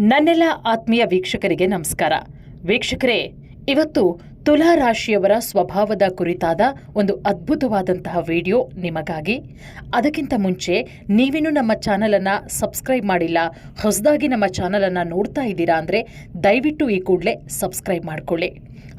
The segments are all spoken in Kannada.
ನನ್ನೆಲ್ಲ ಆತ್ಮೀಯ ವೀಕ್ಷಕರಿಗೆ ನಮಸ್ಕಾರ. ವೀಕ್ಷಕರೇ, ಇವತ್ತು ತುಲಾ ರಾಶಿಯವರ ಸ್ವಭಾವದ ಕುರಿತಾದ ಒಂದು ಅದ್ಭುತವಾದಂತಹ ವಿಡಿಯೋ ನಿಮಗಾಗಿ. ಅದಕ್ಕಿಂತ ಮುಂಚೆ ನೀವಿನ್ನೂ ನಮ್ಮ ಚಾನಲನ್ನು ಸಬ್ಸ್ಕ್ರೈಬ್ ಮಾಡಿಲ್ಲ, ಹೊಸದಾಗಿ ನಮ್ಮ ಚಾನಲನ್ನು ನೋಡ್ತಾ ಇದ್ದೀರಾ ಅಂದರೆ ದಯವಿಟ್ಟು ಈ ಕೂಡಲೇ ಸಬ್ಸ್ಕ್ರೈಬ್ ಮಾಡಿಕೊಳ್ಳಿ.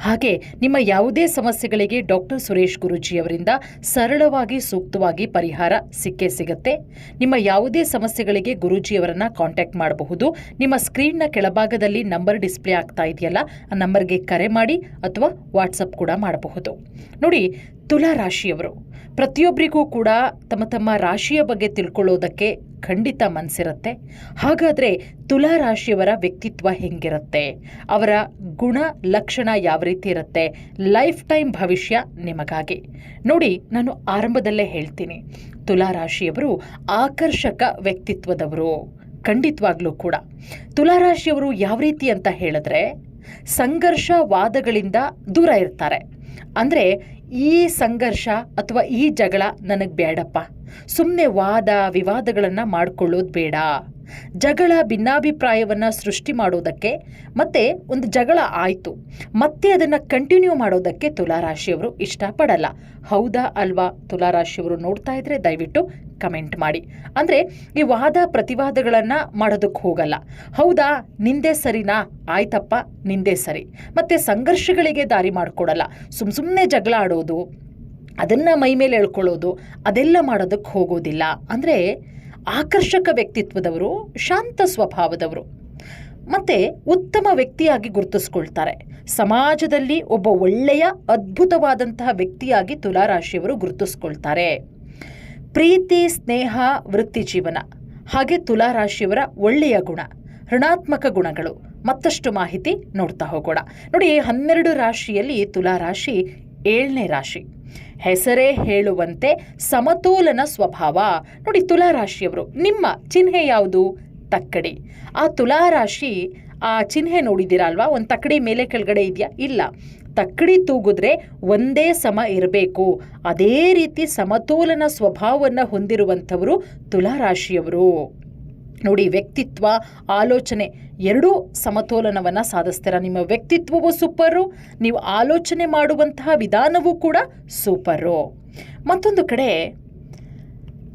ಹಾಗೆ ನಿಮ್ಮ ಯಾವುದೇ ಸಮಸ್ಯೆಗಳಿಗೆ ಡಾಕ್ಟರ್ ಸುರೇಶ್ ಗುರೂಜಿಯವರಿಂದ ಸರಳವಾಗಿ ಸೂಕ್ತವಾಗಿ ಪರಿಹಾರ ಸಿಕ್ಕೇ ಸಿಗುತ್ತೆ. ನಿಮ್ಮ ಯಾವುದೇ ಸಮಸ್ಯೆಗಳಿಗೆ ಗುರೂಜಿಯವರನ್ನ ಕಾಂಟ್ಯಾಕ್ಟ್ ಮಾಡಬಹುದು. ನಿಮ್ಮ ಸ್ಕ್ರೀನ್ನ ಕೆಳಭಾಗದಲ್ಲಿ ನಂಬರ್ ಡಿಸ್ಪ್ಲೇ ಆಗ್ತಾ ಇದೆಯಲ್ಲ, ಆ ನಂಬರ್ಗೆ ಕರೆ ಮಾಡಿ ಅಥವಾ ವಾಟ್ಸಪ್ ಕೂಡ ಮಾಡಬಹುದು. ನೋಡಿ ತುಲಾ ರಾಶಿಯವರು ಪ್ರತಿಯೊಬ್ಬರಿಗೂ ಕೂಡ ತಮ್ಮ ತಮ್ಮ ರಾಶಿಯ ಬಗ್ಗೆ ತಿಳ್ಕೊಳ್ಳೋದಕ್ಕೆ ಖಂಡಿತ ಮನಸ್ಸಿರುತ್ತೆ ಹಾಗಾದರೆ ತುಲಾ ರಾಶಿಯವರ ವ್ಯಕ್ತಿತ್ವ ಹೆಂಗಿರುತ್ತೆ? ಅವರ ಗುಣ ಲಕ್ಷಣ ಯಾವ ರೀತಿ ಇರುತ್ತೆ? ಲೈಫ್ ಟೈಮ್ ಭವಿಷ್ಯ ನಿಮಗಾಗಿ. ನೋಡಿ, ನಾನು ಆರಂಭದಲ್ಲೇ ಹೇಳ್ತೀನಿ. ತುಲಾ ರಾಶಿಯವರು ಆಕರ್ಷಕ ವ್ಯಕ್ತಿತ್ವದವರು. ಖಂಡಿತವಾಗ್ಲೂ ಕೂಡ. ತುಲಾರಾಶಿಯವರು ಯಾವ ರೀತಿ ಅಂತ ಹೇಳಿದ್ರೆ ಸಂಘರ್ಷ ವಾದಗಳಿಂದ ದೂರ ಇರ್ತಾರೆ. ಅಂದರೆ ಈ ಸಂಘರ್ಷ ಅಥವಾ ಈ ಜಗಳ ನನಗೆ ಬೇಡಪ್ಪ ಸುಮ್ಮನೆ ವಾದ ವಿವಾದಗಳನ್ನು ಮಾಡಿಕೊಳ್ಳೋದು ಬೇಡ. ಜಗಳ ಭಿನ್ನಾಭಿಪ್ರಾಯವನ್ನು ಸೃಷ್ಟಿ ಮಾಡೋದಕ್ಕೆ ಮತ್ತೆ ಒಂದು ಜಗಳ ಆಯಿತು. ಮತ್ತೆ ಅದನ್ನು ಕಂಟಿನ್ಯೂ ಮಾಡೋದಕ್ಕೆ ತುಲಾರಾಶಿಯವರು ಇಷ್ಟಪಡಲ್ಲ. ಹೌದಾ ಅಲ್ವಾ ತುಲಾರಾಶಿಯವರು ನೋಡ್ತಾ ಇದ್ರೆ ದಯವಿಟ್ಟು ಕಮೆಂಟ್ ಮಾಡಿ. ಅಂದರೆ ಈ ವಾದ ಪ್ರತಿವಾದಗಳನ್ನು ಮಾಡೋದಕ್ಕೆ ಹೋಗಲ್ಲ. ಹೌದಾ? ನಿಂದೆ ಸರಿನಾ? ಆಯ್ತಪ್ಪ, ನಿಂದೆ ಸರಿ. ಮತ್ತು ಸಂಘರ್ಷಗಳಿಗೆ ದಾರಿ ಮಾಡಿಕೊಡಲ್ಲ. ಸುಮ್ಮ ಸುಮ್ಮನೆ ಜಗಳ ಆಡೋದು, ಅದನ್ನು ಮೈ ಮೇಲೆ ಎಳ್ಕೊಳ್ಳೋದು, ಅದೆಲ್ಲ ಮಾಡೋದಕ್ಕೆ ಹೋಗೋದಿಲ್ಲ. ಅಂದರೆ ಆಕರ್ಷಕ ವ್ಯಕ್ತಿತ್ವದವರು, ಶಾಂತ ಸ್ವಭಾವದವರು. ಮತ್ತೆ ಉತ್ತಮ ವ್ಯಕ್ತಿಯಾಗಿ ಗುರುತಿಸ್ಕೊಳ್ತಾರೆ. ಸಮಾಜದಲ್ಲಿ ಒಬ್ಬ ಒಳ್ಳೆಯ, ಅದ್ಭುತವಾದಂತಹ ವ್ಯಕ್ತಿಯಾಗಿ ತುಲಾರಾಶಿಯವರು ಗುರುತಿಸ್ಕೊಳ್ತಾರೆ. ಪ್ರೀತಿ, ಸ್ನೇಹ, ವೃತ್ತಿ ಜೀವನ. ಹಾಗೆ ತುಲಾರಾಶಿಯವರ ಒಳ್ಳೆಯ ಗುಣ, ಋಣಾತ್ಮಕ ಗುಣಗಳು. ಮತ್ತಷ್ಟು ಮಾಹಿತಿ ನೋಡ್ತಾ ಹೋಗೋಣ. ನೋಡಿ ಹನ್ನೆರಡು ರಾಶಿಯಲ್ಲಿ ತುಲಾರಾಶಿ ಏಳನೇ ರಾಶಿ. ಹೆಸರೇ ಹೇಳುವಂತೆ ಸಮತೋಲನ ಸ್ವಭಾವ. ನೋಡಿ ತುಲಾರಾಶಿಯವರು ನಿಮ್ಮ ಚಿಹ್ನೆ ಯಾವುದು? ತಕ್ಕಡಿ. ಆ ತುಲಾರಾಶಿ ಆ ಚಿಹ್ನೆ ನೋಡಿದ್ದೀರಾ ಅಲ್ವಾ ಒಂದು ತಕ್ಕಡಿ ಮೇಲೆ ಕೆಳಗಡೆ ಇದೆಯಾ? ಇಲ್ಲ. ತಕ್ಕಡಿ ತೂಗಿದ್ರೆ ಒಂದೇ ಸಮ ಇರಬೇಕು. ಅದೇ ರೀತಿ ಸಮತೋಲನ ಸ್ವಭಾವವನ್ನು ಹೊಂದಿರುವಂಥವರು ತುಲಾರಾಶಿಯವರು. ನೋಡಿ, ವ್ಯಕ್ತಿತ್ವ, ಆಲೋಚನೆ ಎರಡೂ ಸಮತೋಲನವನ್ನು ಸಾಧಿಸ್ತೀರ? ನಿಮ್ಮ ವ್ಯಕ್ತಿತ್ವವು ಸೂಪರು, ನೀವು ಆಲೋಚನೆ ಮಾಡುವಂತಹ ವಿಧಾನವೂ ಕೂಡ ಸೂಪರು. ಮತ್ತೊಂದು ಕಡೆ,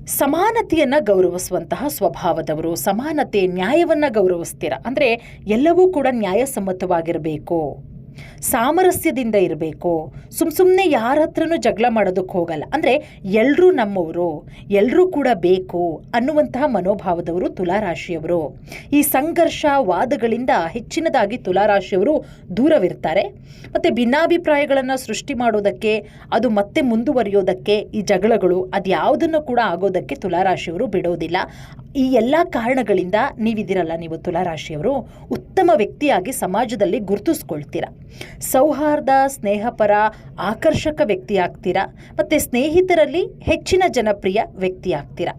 ಸಮಾನತೆಯನ್ನು ಗೌರವಿಸುವಂತಹ ಸ್ವಭಾವದವರು, ಸಮಾನತೆ ನ್ಯಾಯವನ್ನು ಗೌರವಿಸ್ತೀರ? ಅಂದರೆ ಎಲ್ಲವೂ ಕೂಡ ನ್ಯಾಯಸಮ್ಮತವಾಗಿರಬೇಕು. ಸಾಮರಸ್ಯದಿಂದ ಇರಬೇಕು. ಸುಮ್ಮ ಸುಮ್ಮನೆ ಯಾರ ಹತ್ರನೂ ಜಗಳ ಮಾಡೋದಕ್ಕೆ ಹೋಗಲ್ಲ. ಅಂದರೆ ಎಲ್ಲರೂ ನಮ್ಮವರು ಎಲ್ಲರೂ ಕೂಡ ಬೇಕು ಅನ್ನುವಂತಹ ಮನೋಭಾವದವರು ತುಲಾರಾಶಿಯವರು. ಈ ಸಂಘರ್ಷ ವಾದಗಳಿಂದ ಹೆಚ್ಚಿನದಾಗಿ ತುಲಾರಾಶಿಯವರು ದೂರವಿರ್ತಾರೆ. ಮತ್ತು ಭಿನ್ನಾಭಿಪ್ರಾಯಗಳನ್ನು ಸೃಷ್ಟಿ ಮಾಡೋದಕ್ಕೆ, ಅದು ಮತ್ತೆ ಮುಂದುವರಿಯೋದಕ್ಕೆ ಈ ಜಗಳಗಳು ಅದ್ಯಾವುದನ್ನು ಕೂಡ ಆಗೋದಕ್ಕೆ ತುಲಾರಾಶಿಯವರು ಬಿಡೋದಿಲ್ಲ. ಈ ಎಲ್ಲ ಕಾರಣಗಳಿಂದ ನೀವಿದ್ದೀರಲ್ಲ ನೀವು ತುಲಾರಾಶಿಯವರು. ಉತ್ತಮ ವ್ಯಕ್ತಿಯಾಗಿ ಸಮಾಜದಲ್ಲಿ ಗುರುತಿಸ್ಕೊಳ್ತೀರಾ? ಸೌಹಾರ್ದ, ಸ್ನೇಹಪರ, ಆಕರ್ಷಕ ವ್ಯಕ್ತಿ ಆಗ್ತೀರಾ? ಮತ್ತು ಸ್ನೇಹಿತರಲ್ಲಿ ಹೆಚ್ಚಿನ ಜನಪ್ರಿಯ ವ್ಯಕ್ತಿ ಆಗ್ತೀರಾ?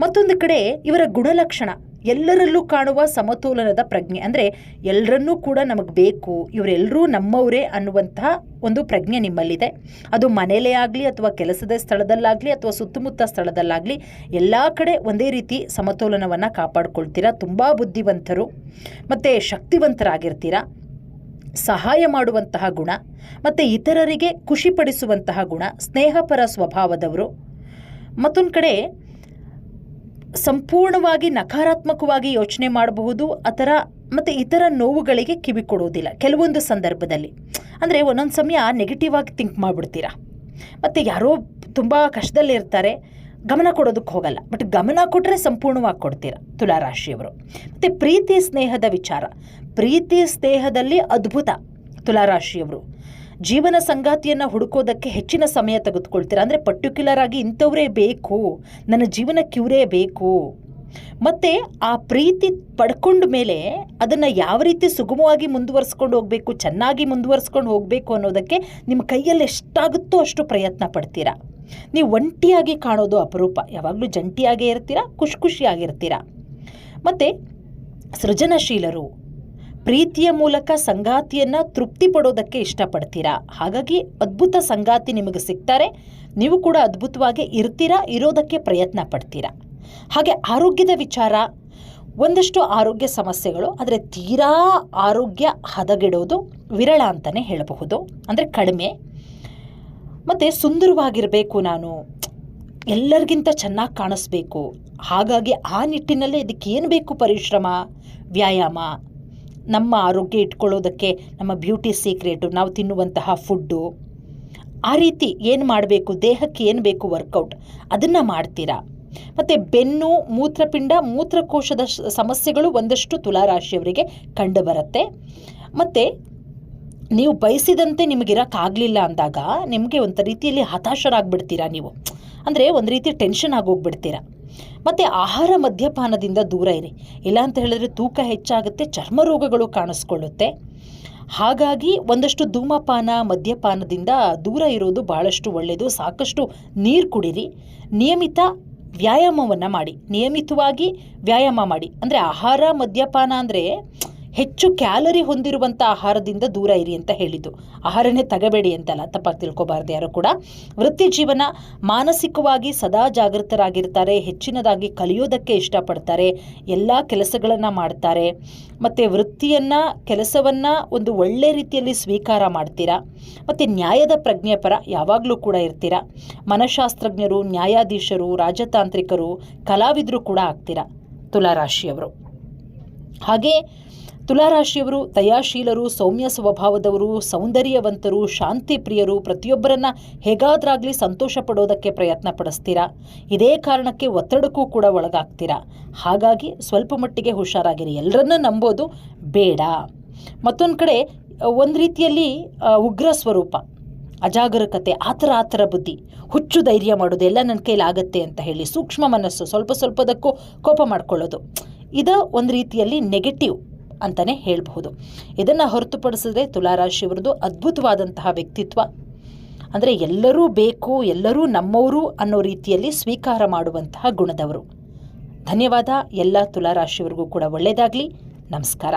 ಮತ್ತೊಂದು ಕಡೆ ಇವರ ಗುಣಲಕ್ಷಣ. ಎಲ್ಲರಲ್ಲೂ ಕಾಣುವ ಸಮತೋಲನದ ಪ್ರಜ್ಞೆ. ಅಂದರೆ ಎಲ್ಲರನ್ನೂ ಕೂಡ ನಮಗೆ ಬೇಕು ಇವರೆಲ್ಲರೂ ನಮ್ಮವರೇ ಅನ್ನುವಂತಹ ಒಂದು ಪ್ರಜ್ಞೆ ನಿಮ್ಮಲ್ಲಿದೆ. ಅದು ಮನೆಯಲ್ಲೇ ಆಗಲಿ ಅಥವಾ ಕೆಲಸದ ಸ್ಥಳದಲ್ಲಾಗಲಿ ಅಥವಾ ಸುತ್ತಮುತ್ತ ಸ್ಥಳದಲ್ಲಾಗಲಿ ಎಲ್ಲ ಕಡೆ ಒಂದೇ ರೀತಿ ಸಮತೋಲನವನ್ನು ಕಾಪಾಡ್ಕೊಳ್ತೀರಾ? ತುಂಬ ಬುದ್ಧಿವಂತರು. ಮತ್ತು ಶಕ್ತಿವಂತರಾಗಿರ್ತೀರಾ? ಸಹಾಯ ಮಾಡುವಂತಹ ಗುಣ. ಮತ್ತು ಇತರರಿಗೆ ಖುಷಿಪಡಿಸುವಂತಹ ಗುಣ. ಸ್ನೇಹಪರ ಸ್ವಭಾವದವರು. ಮತ್ತೊಂದು ಕಡೆ ಸಂಪೂರ್ಣವಾಗಿ ನಕಾರಾತ್ಮಕವಾಗಿ ಯೋಚನೆ ಮಾಡಬಹುದು, ಆ ಥರ ಮತ್ತು ಇತರ ನೋವುಗಳಿಗೆ ಕಿವಿ ಕೊಡುವುದಿಲ್ಲ. ಕೆಲವೊಂದು ಸಂದರ್ಭದಲ್ಲಿ. ಅಂದರೆ ಒಂದೊಂದು ಸಮಯ ನೆಗೆಟಿವ್ ಆಗಿ ಥಿಂಕ್ ಮಾಡಿಬಿಡ್ತೀರಾ? ಮತ್ತು ಯಾರೋ ತುಂಬ ಕಷ್ಟದಲ್ಲಿರ್ತಾರೆ ಗಮನ ಕೊಡೋದಕ್ಕೆ ಹೋಗಲ್ಲ. ಬಟ್ ಗಮನ ಕೊಟ್ಟರೆ ಸಂಪೂರ್ಣವಾಗಿ ಕೊಡ್ತೀರ? ತುಲಾರಾಶಿಯವರು. ಮತ್ತು ಪ್ರೀತಿ ಸ್ನೇಹದ ವಿಚಾರ. ಪ್ರೀತಿ ಸ್ನೇಹದಲ್ಲಿ ಅದ್ಭುತ. ತುಲಾರಾಶಿಯವರು. ಜೀವನ ಸಂಗಾತಿಯನ್ನು ಹುಡುಕೋದಕ್ಕೆ ಹೆಚ್ಚಿನ ಸಮಯ ತೆಗೆದುಕೊಳ್ತೀರಾ? ಅಂದರೆ ಪರ್ಟಿಕ್ಯುಲರ್ ಆಗಿ ಇಂಥವರೇ ಬೇಕು, ನನ್ನ ಜೀವನಕ್ಕೆ ಇವರೇ ಬೇಕು. ಮತ್ತು ಆ ಪ್ರೀತಿ ಪಡ್ಕೊಂಡ ಮೇಲೆ ಅದನ್ನು ಯಾವ ರೀತಿ ಸುಗಮವಾಗಿ ಮುಂದುವರಿಸ್ಕೊಂಡು ಹೋಗಬೇಕು, ಚೆನ್ನಾಗಿ ಮುಂದುವರಿಸ್ಕೊಂಡು ಹೋಗಬೇಕು ಅನ್ನೋದಕ್ಕೆ ನಿಮ್ಮ ಕೈಯಲ್ಲಿ ಎಷ್ಟಾಗುತ್ತೋ ಅಷ್ಟು ಪ್ರಯತ್ನ ಪಡ್ತೀರಾ? ನೀವು ಒಂಟಿಯಾಗಿ ಕಾಣೋದು ಅಪರೂಪ. ಯಾವಾಗಲೂ ಜಂಟಿಯಾಗೇ ಇರ್ತೀರಾ, ಖುಷಿ ಖುಷಿಯಾಗಿರ್ತೀರಾ? ಮತ್ತು ಸೃಜನಶೀಲರು ಪ್ರೀತಿಯ ಮೂಲಕ ಸಂಗಾತಿಯನ್ನು ತೃಪ್ತಿ ಪಡೋದಕ್ಕೆ ಇಷ್ಟಪಡ್ತೀರಾ? ಹಾಗಾಗಿ ಅದ್ಭುತ ಸಂಗಾತಿ ನಿಮಗೆ ಸಿಗ್ತಾರೆ. ನೀವು ಕೂಡ ಅದ್ಭುತವಾಗಿ ಇರ್ತೀರಾ, ಇರೋದಕ್ಕೆ ಪ್ರಯತ್ನ ಪಡ್ತೀರಾ? ಹಾಗೆ ಆರೋಗ್ಯದ ವಿಚಾರ. ಒಂದಷ್ಟು ಆರೋಗ್ಯ ಸಮಸ್ಯೆಗಳು, ಆದರೆ ತೀರಾ ಆರೋಗ್ಯ ಹದಗೆಡೋದು ವಿರಳ ಅಂತಲೇ ಹೇಳಬಹುದು. ಅಂದರೆ ಕಡಿಮೆ. ಮತ್ತು ಸುಂದರವಾಗಿರಬೇಕು ನಾನು. ಎಲ್ಲರಿಗಿಂತ ಚೆನ್ನಾಗಿ ಕಾಣಿಸ್ಬೇಕು. ಹಾಗಾಗಿ ಆ ನಿಟ್ಟಿನಲ್ಲೇ ಇದಕ್ಕೆ ಏನು ಬೇಕು ಪರಿಶ್ರಮ, ವ್ಯಾಯಾಮ? ನಮ್ಮ ಆರೋಗ್ಯ ಇಟ್ಕೊಳ್ಳೋದಕ್ಕೆ ನಮ್ಮ ಬ್ಯೂಟಿ ಸೀಕ್ರೆಟು, ನಾವು ತಿನ್ನುವಂತಹ ಫುಡ್ಡು. ಆ ರೀತಿ ಏನು ಮಾಡಬೇಕು? ದೇಹಕ್ಕೆ ಏನು ಬೇಕು ವರ್ಕೌಟ್? ಅದನ್ನು ಮಾಡ್ತೀರಾ? ಮತ್ತು ಬೆನ್ನು, ಮೂತ್ರಪಿಂಡ, ಮೂತ್ರಕೋಶದ ಸಮಸ್ಯೆಗಳು ಒಂದಷ್ಟು ತುಲಾರಾಶಿಯವರಿಗೆ ಕಂಡುಬರುತ್ತೆ. ಮತ್ತು ನೀವು ಬಯಸಿದಂತೆ ನಿಮಗಿರೋಕ್ಕಾಗಲಿಲ್ಲ ಅಂದಾಗ ನಿಮಗೆ ಒಂದು ರೀತಿಯಲ್ಲಿ ಹತಾಶರಾಗ್ಬಿಡ್ತೀರಾ ನೀವು? ಅಂದರೆ ಒಂದು ರೀತಿ ಟೆನ್ಷನ್ ಆಗೋಗ್ಬಿಡ್ತೀರಾ? ಮತ್ತು ಆಹಾರ ಮದ್ಯಪಾನದಿಂದ ದೂರ ಇರಿ. ಇಲ್ಲ ಅಂತ ಹೇಳಿದ್ರೆ ತೂಕ ಹೆಚ್ಚಾಗುತ್ತೆ, ಚರ್ಮ ರೋಗಗಳು ಕಾಣಿಸ್ಕೊಳ್ಳುತ್ತೆ. ಹಾಗಾಗಿ ಒಂದಷ್ಟು ಧೂಮಪಾನ, ಮದ್ಯಪಾನದಿಂದ ದೂರ ಇರೋದು ಬಹಳಷ್ಟು ಒಳ್ಳೆಯದು ಸಾಕಷ್ಟು ನೀರು ಕುಡಿರಿ. ನಿಯಮಿತ ವ್ಯಾಯಾಮವನ್ನು ಮಾಡಿ. ನಿಯಮಿತವಾಗಿ ವ್ಯಾಯಾಮ ಮಾಡಿ. ಅಂದರೆ ಆಹಾರ ಮದ್ಯಪಾನ ಅಂದರೆ ಹೆಚ್ಚು ಕ್ಯಾಲರಿ ಹೊಂದಿರುವಂಥ ಆಹಾರದಿಂದ ದೂರ ಇರಿ ಅಂತ ಹೇಳಿದ್ದು. ಆಹಾರನೇ ತಗಬೇಡಿ ಅಂತಲ್ಲ, ತಪ್ಪಾಗಿ ತಿಳ್ಕೊಬಾರ್ದು ಯಾರು ಕೂಡ. ವೃತ್ತಿ ಜೀವನ ಮಾನಸಿಕವಾಗಿ ಸದಾ ಜಾಗೃತರಾಗಿರ್ತಾರೆ, ಹೆಚ್ಚಿನದಾಗಿ ಕಲಿಯೋದಕ್ಕೆ ಇಷ್ಟಪಡ್ತಾರೆ, ಎಲ್ಲ ಕೆಲಸಗಳನ್ನು ಮಾಡ್ತಾರೆ. ಮತ್ತು ವೃತ್ತಿಯನ್ನು, ಕೆಲಸವನ್ನು ಒಂದು ಒಳ್ಳೆ ರೀತಿಯಲ್ಲಿ ಸ್ವೀಕಾರ ಮಾಡ್ತೀರಾ? ಮತ್ತು ನ್ಯಾಯದ ಪ್ರಜ್ಞೆ ಪರ ಯಾವಾಗಲೂ ಕೂಡ ಇರ್ತೀರಾ? ಮನಃಶಾಸ್ತ್ರಜ್ಞರು, ನ್ಯಾಯಾಧೀಶರು, ರಾಜತಾಂತ್ರಿಕರು, ಕಲಾವಿದರು ಕೂಡ ಆಗ್ತೀರಾ? ತುಲಾರಾಶಿಯವರು. ಹಾಗೆ ತುಲಾರಾಶಿಯವರು ದಯಾಶೀಲರು, ಸೌಮ್ಯ ಸ್ವಭಾವದವರು, ಸೌಂದರ್ಯವಂತರು, ಶಾಂತಿ ಪ್ರಿಯರು ಪ್ರತಿಯೊಬ್ಬರನ್ನ ಹೇಗಾದ್ರಾಗಲಿ ಸಂತೋಷ ಪಡೋದಕ್ಕೆ ಪ್ರಯತ್ನ ಪಡಿಸ್ತೀರಾ? ಇದೇ ಕಾರಣಕ್ಕೆ ಒತ್ತಡಕ್ಕೂ ಕೂಡ ಒಳಗಾಗ್ತೀರಾ? ಹಾಗಾಗಿ ಸ್ವಲ್ಪ ಮಟ್ಟಿಗೆ ಹುಷಾರಾಗಿರಿ. ಎಲ್ಲರನ್ನ ನಂಬೋದು ಬೇಡ. ಮತ್ತೊಂದು ಕಡೆ, ಒಂದು ರೀತಿಯಲ್ಲಿ ಉಗ್ರ ಸ್ವರೂಪ. ಅಜಾಗರೂಕತೆ ಆ ಥರ ಆ ಥರ ಬುದ್ಧಿ. ಹುಚ್ಚು ಧೈರ್ಯ ಮಾಡೋದು ಎಲ್ಲ ನನ್ನ ಆಗುತ್ತೆ ಅಂತ ಹೇಳಿ ಸೂಕ್ಷ್ಮ ಮನಸ್ಸು ಸ್ವಲ್ಪ ಸ್ವಲ್ಪದಕ್ಕೂ ಕೋಪ ಮಾಡ್ಕೊಳ್ಳೋದು. ಇದು ಒಂದು ರೀತಿಯಲ್ಲಿ ನೆಗೆಟಿವ್ ಅಂತಲೇ ಹೇಳಬಹುದು. ಇದನ್ನು ಹೊರತುಪಡಿಸಿದ್ರೆ ತುಲಾರಾಶಿಯವರದು ಅದ್ಭುತವಾದಂತಹ ವ್ಯಕ್ತಿತ್ವ. ಅಂದರೆ ಎಲ್ಲರೂ ಬೇಕು, ಎಲ್ಲರೂ ನಮ್ಮವರು ಅನ್ನೋ ರೀತಿಯಲ್ಲಿ ಸ್ವೀಕಾರ ಮಾಡುವಂತಹ ಗುಣದವರು. ಧನ್ಯವಾದ, ಎಲ್ಲ ತುಲಾರಾಶಿಯವರಿಗೂ ಕೂಡ ಒಳ್ಳೆಯದಾಗಲಿ ನಮಸ್ಕಾರ.